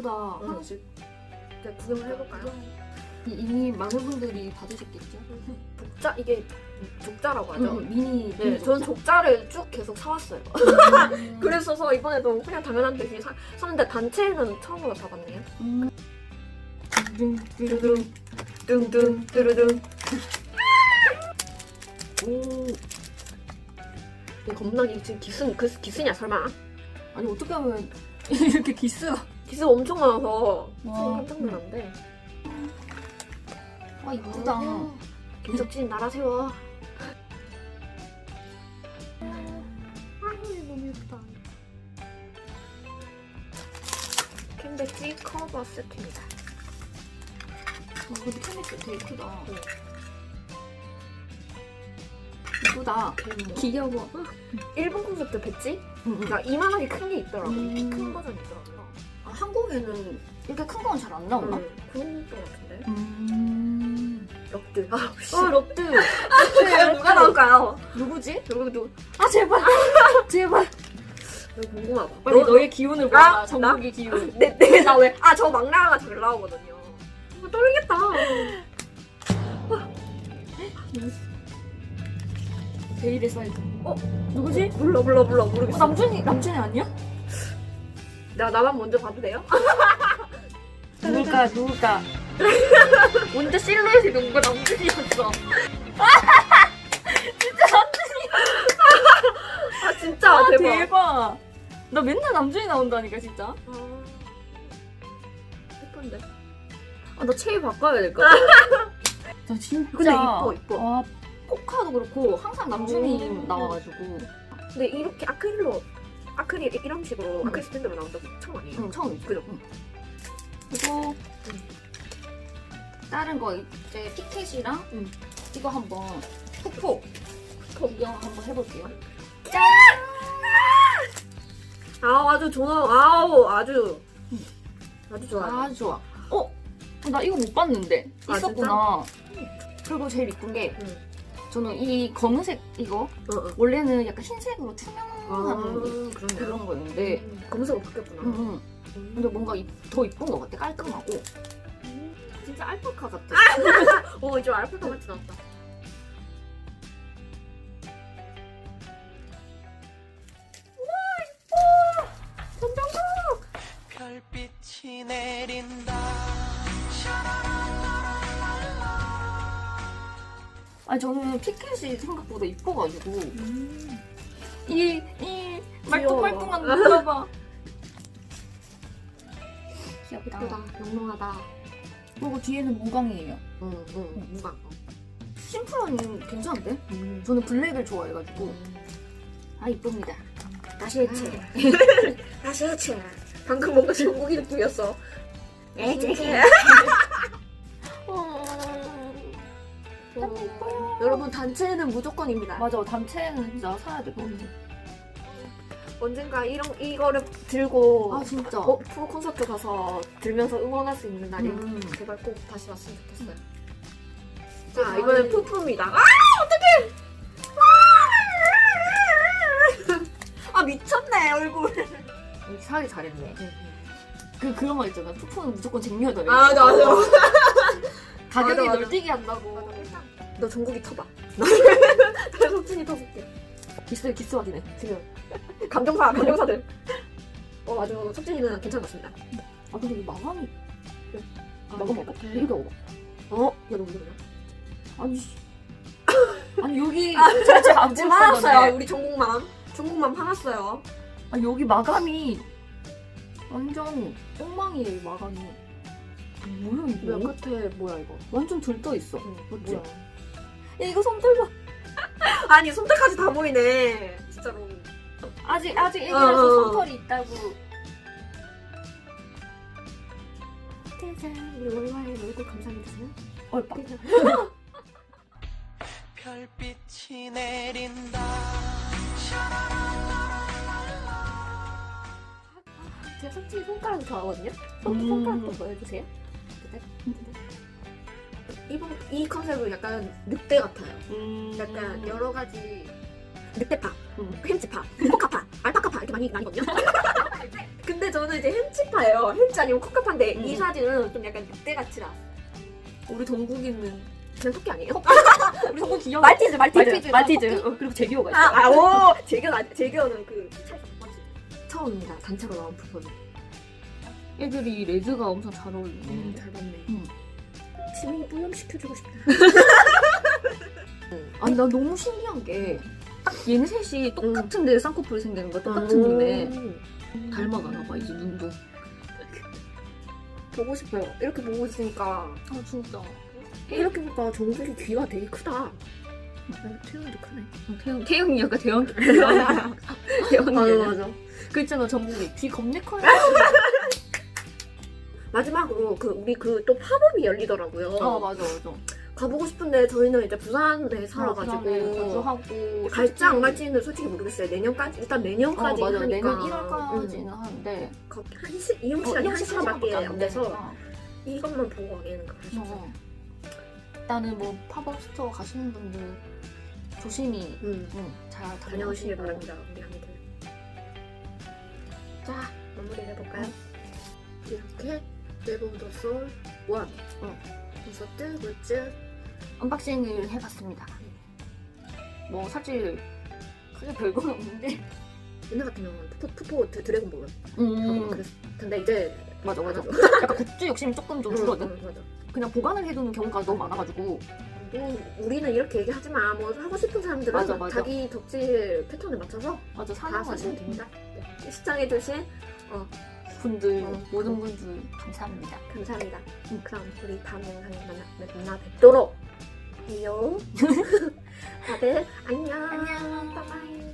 이쁘다. 하나씩 이제 구경을 해볼까요? 이- 이미 많은 분들이 받으셨겠죠? 족자 이게 족자라고 하죠. 음, 미니. 네, 저는 족자를 쭉 계속 사왔어요. 음. 그랬어서 이번에도 그냥 당연한 듯이 사, 샀는데 단체는 처음으로 사봤네요. 음. 뚜루둥, 뚱뚱, 뚜루둥. 오. 이 겁나게 지금 기순, 그 기순이야 설마? 아니 어떻게 하면 이렇게 기스가. 기스 엄청 많아서 와. 지금 깜짝 놀랐는데. 아 이쁘다. 어. 김석진 날아세워. 아, 너무 예쁘다. 캔배지 커버 세트입니다. 어, 근데 캐릭터 되게 크다. 응. 이쁘다. 귀여워. 일본 콘서트 배지? 응, 응. 그러니까 이만하게 큰 게 있더라고. 음. 큰 버전이 있더라고요. 아, 한국에는 이렇게 큰 건 잘 안 나오나? 응, 그런 거 같은데. 음. 럭드. 아, 씨. 어, 럽드. 과연 누가 나올까요? 누구지? 누구 누구? 아, 제발. 제발. 궁금하다. 빨리 너- 너의 기운을 나? 보라. 정국의 기운. 내, 내, 나 왜? 아, 저 막나라가 잘 나오거든요. 이거 떨리겠다. 베일의 사이즈. 어? 누구지? 몰라, 몰라, 몰라, 어, 모르겠어. 남준이, 남준이 아니야? 나, 나만 먼저 봐도 돼요? 누굴까, 누굴까. 먼저 실루엣이 누가 남준이었어. 아, 진짜 아, 대박. 대박. 나 맨날 남준이 나온다니까, 진짜. 아, 예쁜데. 아, 나 체위 바꿔야 될까 봐. 나 진짜. 근데 이뻐, 이뻐. 와, 포카도 그렇고, 항상 남준이 오. 나와가지고. 근데 이렇게 아크릴로, 아크릴 이런 식으로 응. 아크릴 스탠드로 나온다고 처음 아니에요? 응, 처음이지. 그죠? 응. 그리고, 다른 거, 이제 피켓이랑, 응. 이거 한번, 폭포. 구경 한번 해볼게요. 아, 아주 좋아. 아우, 아주. 아주 좋아요. 아주 좋아. 어? 나 이거 못 봤는데. 아, 있었구나. 그리고 제일 이쁜 게, 응. 저는 이 검은색 이거, 어, 어. 원래는 약간 흰색으로 투명한 아. 그런 거였는데, 음, 검은색으로 바뀌었구나. 응, 응. 근데 뭔가 이- 더 이쁜 것 같아. 깔끔하고. 진짜 알파카 같아. 어, 이제 알파카 같이 나왔다. 별빛이 내린 아니 저는 피켓이 생각보다 이뻐가지고 이, 이 말똥말똥한 눈 봐봐 귀엽다 예쁘다. 영롱하다. 그리고 뒤에는 무광이에요 응, 응. 무광. 심플하니 괜찮은데? 음. 저는 블랙을 좋아해가지고 아 이쁩니다 다시 해체. 다시 해체. 방금 뭔가 중국인 느낌이었어. 에제 어, 여러분 단체는 무조건입니다. 맞아 단체는 진짜 사야 될 것 같아 언젠가 이런 이거를 들고 아 진짜 어, 프로 콘서트 가서 들면서 응원할 수 있는 날이 음. 제발 꼭 다시 왔으면 좋겠어요. 자, 자 이번엔 푸푸입니다. 아 어떡해! 아 미쳤네 얼굴. 사기 잘했네 그 그런 말 있잖아 푸푸는 무조건 쟁여더래 아 맞아 맞아. 가격이 맞아. 널뛰게 한다고 너 전국이 터봐. 나 석진이 터볼게. 기스 기스 확인해 지금 감정사 감정사들. 어 맞아 석진이는 괜찮은 것 같습니다. 아 근데 이 마감이 아, 먹어봐봐 네. 이거 먹어봐 어? 야 너무 이거야. 아니 씨. 아니 여기 자체 안 지금 보였었는데 화났어요 우리 전국맘. 전국맘 화났어요. 아 여기 마감이 완전 엉망이에요 이 마감이 뭐야 이거 왜 끝에 뭐야 이거? 완전 들떠 있어 응, 맞지? 뭐야? 야 이거 손들 봐 아니 손톱까지 다 보이네. 진짜로. 아직 아직 어, 애기라서 어. 손털이 있다고 짜잔 우리 월화의 얼굴 감상해 주세요. 얼빠 별빛이 내린다 제가 석진이 손가락 좋아하거든요. 손, 음. 손가락 좀 보여주세요. 이번 이 컨셉은 약간 늑대 같아요. 음. 약간 여러 가지 늑대파, 음. 햄스파, 포카파, 알파카파 이렇게 많이 나뉘거든요. 근데 저는 이제 햄치파예요. 햄치 아니면 코카파인데 음. 이 사진은 좀 약간 늑대 같이 나. 우리 동국이는 그냥 토끼 아니에요? 우리 동국 귀여워. 말티즈, 말티즈, 말티즈. 어, 그리고 제비오가 있어. 아, 아, 오, 재규, 재규는 그 차에서 말티즈. 처음입니다. 단체로 나온 부분. 애들이 레드가 엄청 잘 어울리네. 음, 잘 봤네. 음. 지민이 뿌염 시켜주고 싶다. 아니 나 너무 신기한 게 딱 얘네 셋이 똑같은데 쌍꺼풀이 생기는 거야. 똑같은 눈에 음. 닮아가나 봐 이제 눈도. 보고 싶어요. 이렇게 보고 있으니까 아 진짜. 이렇게 보니까 정국이 귀가 되게 크다. 아, 태연도 크네. 태영 태영이 약간 대왕 대왕 대왕이 맞아. 그 있잖아 전국이 귀 겁내 커요. 마지막으로 그 우리 그 또 팝업이 열리더라고요. 아 맞아 맞아. 가보고 싶은데 저희는 이제 부산에 살아가지고 하고 갈지 안 갈지는 솔직히 모르겠어요. 내년까지 일단 어 내년까지 맞아 하니까 내년 음. 1월까지는 하는데 거기 한 시, 이용 시간이 한 시간밖에 안 돼서 이것만 보고 가기에는 그래서 어. 일단은 뭐 팝업 스토어 가시는 분들 조심히 음, 응, 잘 다녀오시길. 바랍니다, 우리 아미들. 자, 마무리 해볼까요? 이렇게 앨범 더 소울 1 응. 콘서트 굿즈 언박싱을 해봤습니다. 뭐 사실 크게 별건 없는데. 옛날 같은 경우는 푸포, 푸포 드- 드래곤볼 음 텐데 이제 맞아 맞아. 안 약간 굿즈 욕심이 조금 좀 응, 줄어든. 응, 맞아. 그냥 보관을 해두는 경우가 너무 많아가지고. 뭐 우리는 이렇게 얘기하지만 뭐 하고 싶은 사람들은 맞아, 맞아. 자기 덕질 패턴에 맞춰서 맞아 다 사시면. 됩니다. 네. 시청해주신 분들 어. 모든 분들 감사합니다. 감사합니다. 응. 그럼 우리 다음 영상에 만나, 만나 뵙도록 해요. 다들 안녕. 안녕. 바이바이.